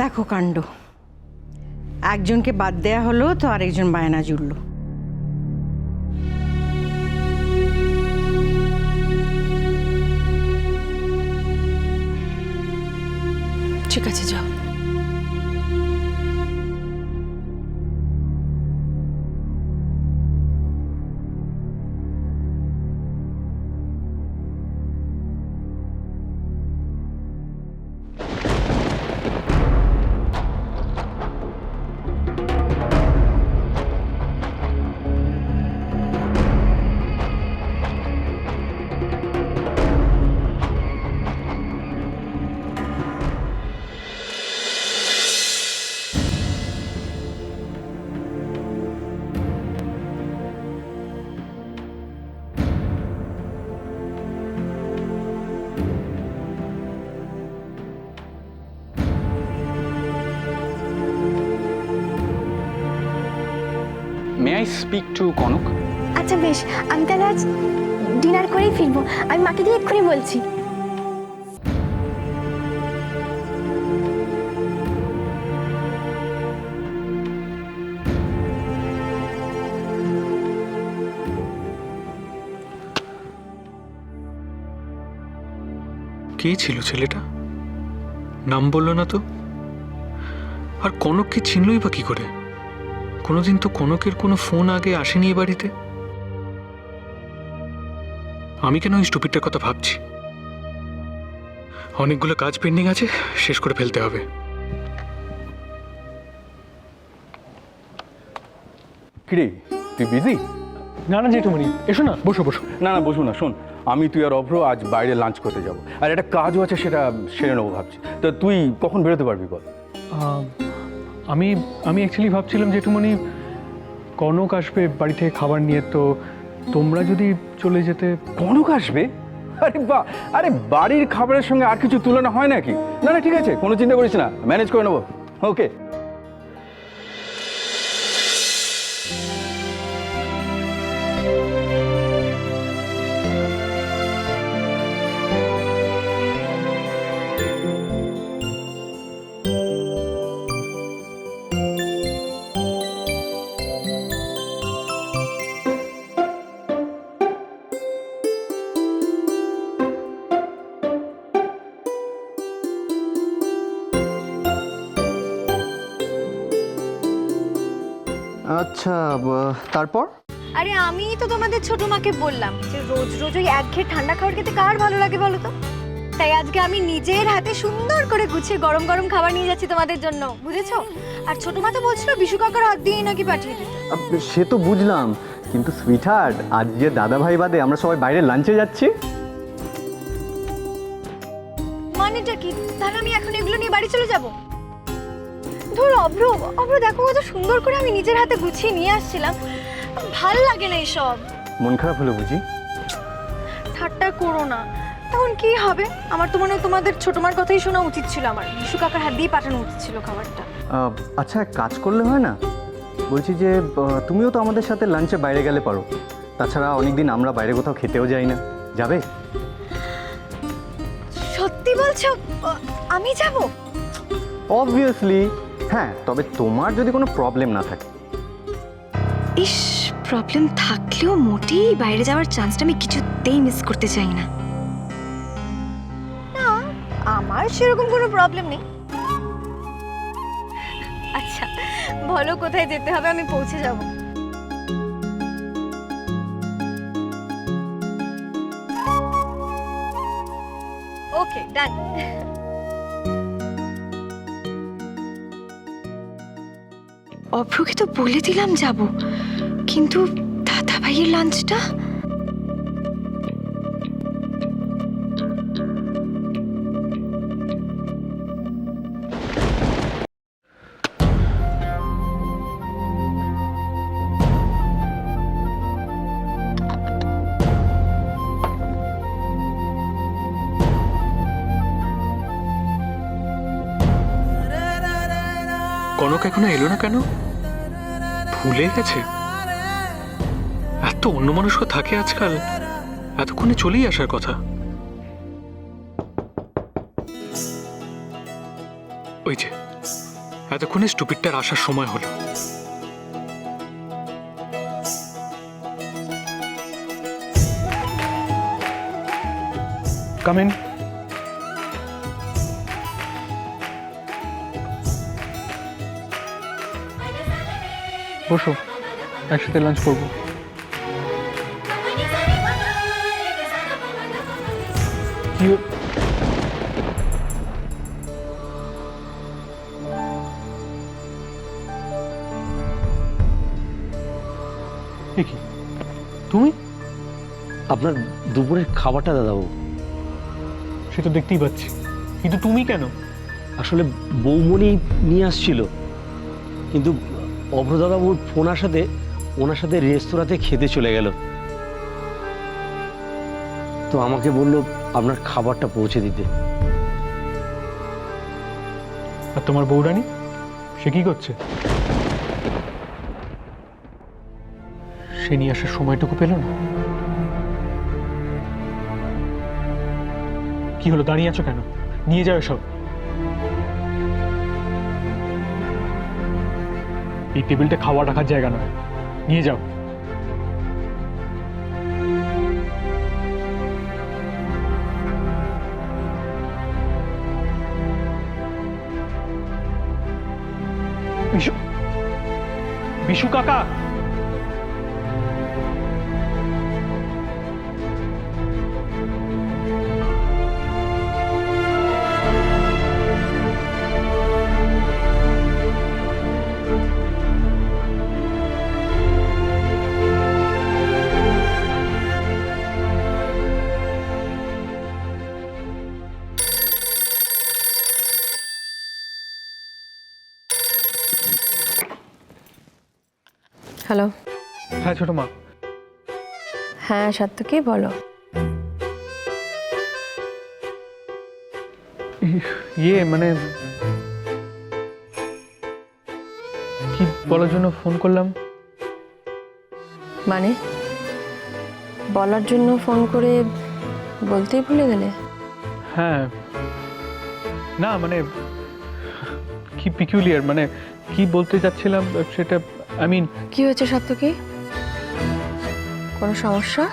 দেখো কাণ্ড। একজনকে বাদ দেয়া হলো তো আরেকজন বায়না জুড়লো। ঠিক আছে যাও। May I speak to Kanak আচ্ছা বেশ। আমি তাহলে আজ ডিনার করেই ফিরবো। আমি মাকে দিয়ে এক্ষুনি বলছি। কে ছিল ছেলেটা? নাম বলল না তো? আর কনককে চিনলই বা কি করে? কোনোদিন তো কনকের কোনো ফোন আগে আসেনি এ বাড়িতে? আমি কেন ওই স্টুপিডটার কথা ভাবছি? অনেকগুলো কাজ পেন্ডিং আছে শেষ করে ফেলতে হবে। কিরে তুই বিজি না না জেঠুমণি এসো না বসো বসো। না না বসু না শোন আমি তুই আর অভ্র আজ বাইরে লাঞ্চ করতে যাব। আর একটা কাজও আছে সেটা সেরে নেব ভাবছি। তো তুই কখন বেরোতে পারবি বল? আমি আমি অ্যাকচুয়ালি ভাবছিলাম জেঠুমণি কনক আসবে বাড়ি থেকে খাবার নিয়ে, তো তোমরা যদি চলে যেতে। কনক আসবে? আরে বা আরে বাড়ির খাবারের সঙ্গে আর কিছু তুলনা হয় নাকি? না না, ঠিক আছে, কোনো চিন্তা করিস না ম্যানেজ করে নেব। ওকে আচ্ছা তারপর? আরে আমি তো তোমাদের ছোট মাকে বললাম যে রোজ রোজ ওই একঘেয়ে ঠান্ডা খাবার খেতে কার ভালো লাগে বলো তো? তাই আজকে আমি নিজের হাতে সুন্দর করে গুছিয়ে গরম গরম খাবার নিয়ে যাচ্ছি তোমাদের জন্য বুঝেছ? আর ছোট মা তো বলছিল বিশু কাকার হাত দিয়েই নাকি পাঠিয়ে দিতে। সে তো বুঝলাম কিন্তু সুইটহার্ট আজ যে দাদা ভাই বাদে আমরা সবাই বাইরে লাঞ্চে যাচ্ছি। মানেটা কি? তাহলে আমি এখন এগুলো নিয়ে বাড়ি চলে যাব? ধর অভ্র অভ্র দেখো কত সুন্দর করে আমি নিজের হাতে গুছিয়ে নিয়ে আসছিলাম। ভালো লাগে না এইসব। মন খারাপ হলো বুঝি? ঠাট্টা করো না। তখন কি হবে? আমার তো মনে হয় তোমাদের ছোট মার কথাই শোনা উচিত ছিল আমার। বিশু কাকার হাত দিয়ে পাঠানো উচিত ছিল খাবারটা। আহ, আচ্ছা এক কাজ করলে হয় না? বলছি যে আহ, তুমিও তো আমাদের সাথে লাঞ্চে বাইরে গেলে পারো। তাছাড়া অনেকদিন আমরা বাইরে কোথাও খেতেও যাই না। যাবে? সত্যি বলছো আ, আমি যাব? অবভিয়াসলি হ্যাঁ তবে তোমার যদি কোনো প্রবলেম না থাকে। ইস প্রবলেম থাকলেও মোটেই বাইরে যাওয়ার চান্সটা আমি কিছুতেই মিস করতে চাই না। না আমার সেরকম কোনো প্রবলেম নেই। আচ্ছা বলো কোথায় যেতে হবে আমি পৌঁছে যাব। ওকে ডান অভ্রকে তো বলে দিলাম যাব। কিন্তু দাদা ভাইয়ের লাঞ্চটা? কনক এখনও এলো না কেন? ভুলে গেছে। এত অন্য মানুষও থাকে আজকাল। এতক্ষণে চলেই আসার কথা। ওই যে, এতক্ষণে স্টুপিডটার আসার সময় হলো। কাম বসো একসাথে লাঞ্চ করব। কি কি? তুমি? আপনার দুপুরের খাবারটা দাদাবু সে তো দেখতেই পাচ্ছি। কিন্তু তুমি কেন? আসলে বৌমণি নিয়ে আসছিল। কিন্তু অভ্রদাদাবুর ফোন আসাতে ওনার সাথে রেস্তোরাঁতে খেতে চলে গেল। তো আমাকে বলল আপনার খাবারটা পৌঁছে দিতে। আর তোমার বৌরানী সে কি করছে? সে নিয়ে আসার সময়টুকু পেল না? কি হলো, দাঁড়িয়ে আছো কেন? নিয়ে যাও সব এই টেবিলটা খাওয়া রাখার জায়গা নয়। নিয়ে যাও। বিশু বিশু কাকা! হ্যালো হ্যাঁ ছোট মা। হ্যাঁ সাত্তকি বলো। ইয়ে মানে কি বলার জন্য ফোন করলাম? মানে? বলার জন্য ফোন করে বলতেই ভুলে গেলে? হ্যাঁ। না মানে কি পিকুলিয়ার মানে কি বলতে যাচ্ছিলাম সেটা আই মিন কি হয়েছে সাত্তকি কোনো সমস্যা?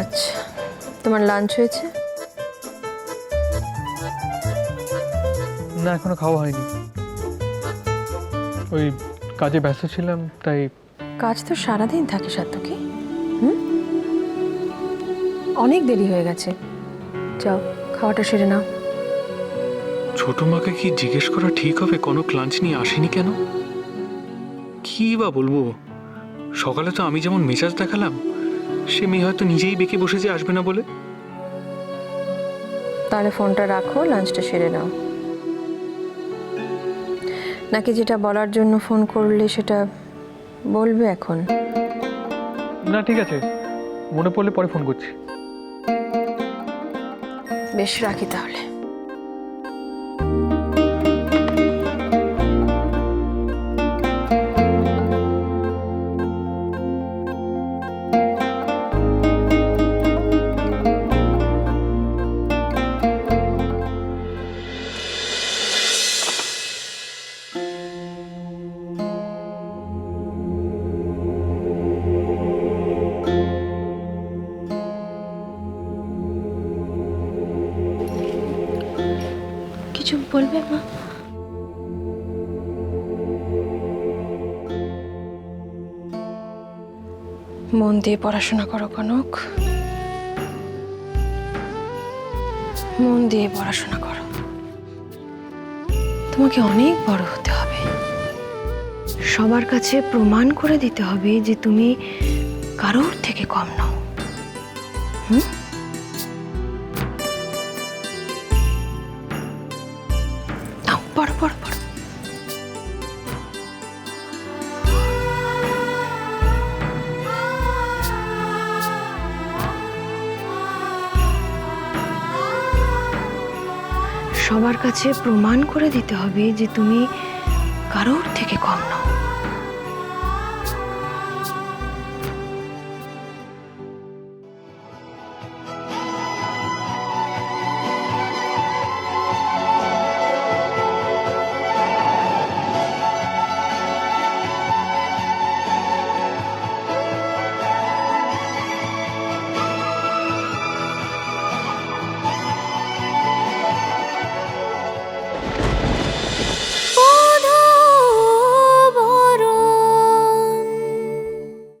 আচ্ছা তোমার লাঞ্চ হয়েছে? না এখনও খাওয়া হয়নি। ওই কাজে ব্যস্ত ছিলাম তাই কাজ তো সারাদিন থাকে সাত্তকি হুম? অনেক দেরি হয়ে গেছে। যাও। খাওয়াটা সেরে নাও। ছোট মাকে কি জিজ্ঞেস করা ঠিক হবে? কোনো ক্লাঞ্চ নিয়ে আসেনি কেন? কি বা বলব? সকালে তো আমি যেমন মেজাজ দেখালাম সে মেয়ে হয়তো নিজেই বেঁকে বসেছে আসবে না বলে। তাহলে ফোনটা রাখো লাঞ্চটা সেরে নাও। নাকি যেটা বলার জন্য ফোন করলে সেটা বলবে এখন? না ঠিক আছে। মনে পড়লে পরে ফোন করছি। বেশ রাখি তাহলে কিছু মন দিয়ে পড়াশোনা করো কনক। মন দিয়ে পড়াশোনা করো। তোমাকে অনেক বড় হতে হবে। সবার কাছে প্রমাণ করে দিতে হবে যে তুমি কারোর থেকে কম নও। হুম? পড়ো পড়ো। সবার কাছে প্রমাণ করে দিতে হবে যে তুমি কারোর থেকে কম নও।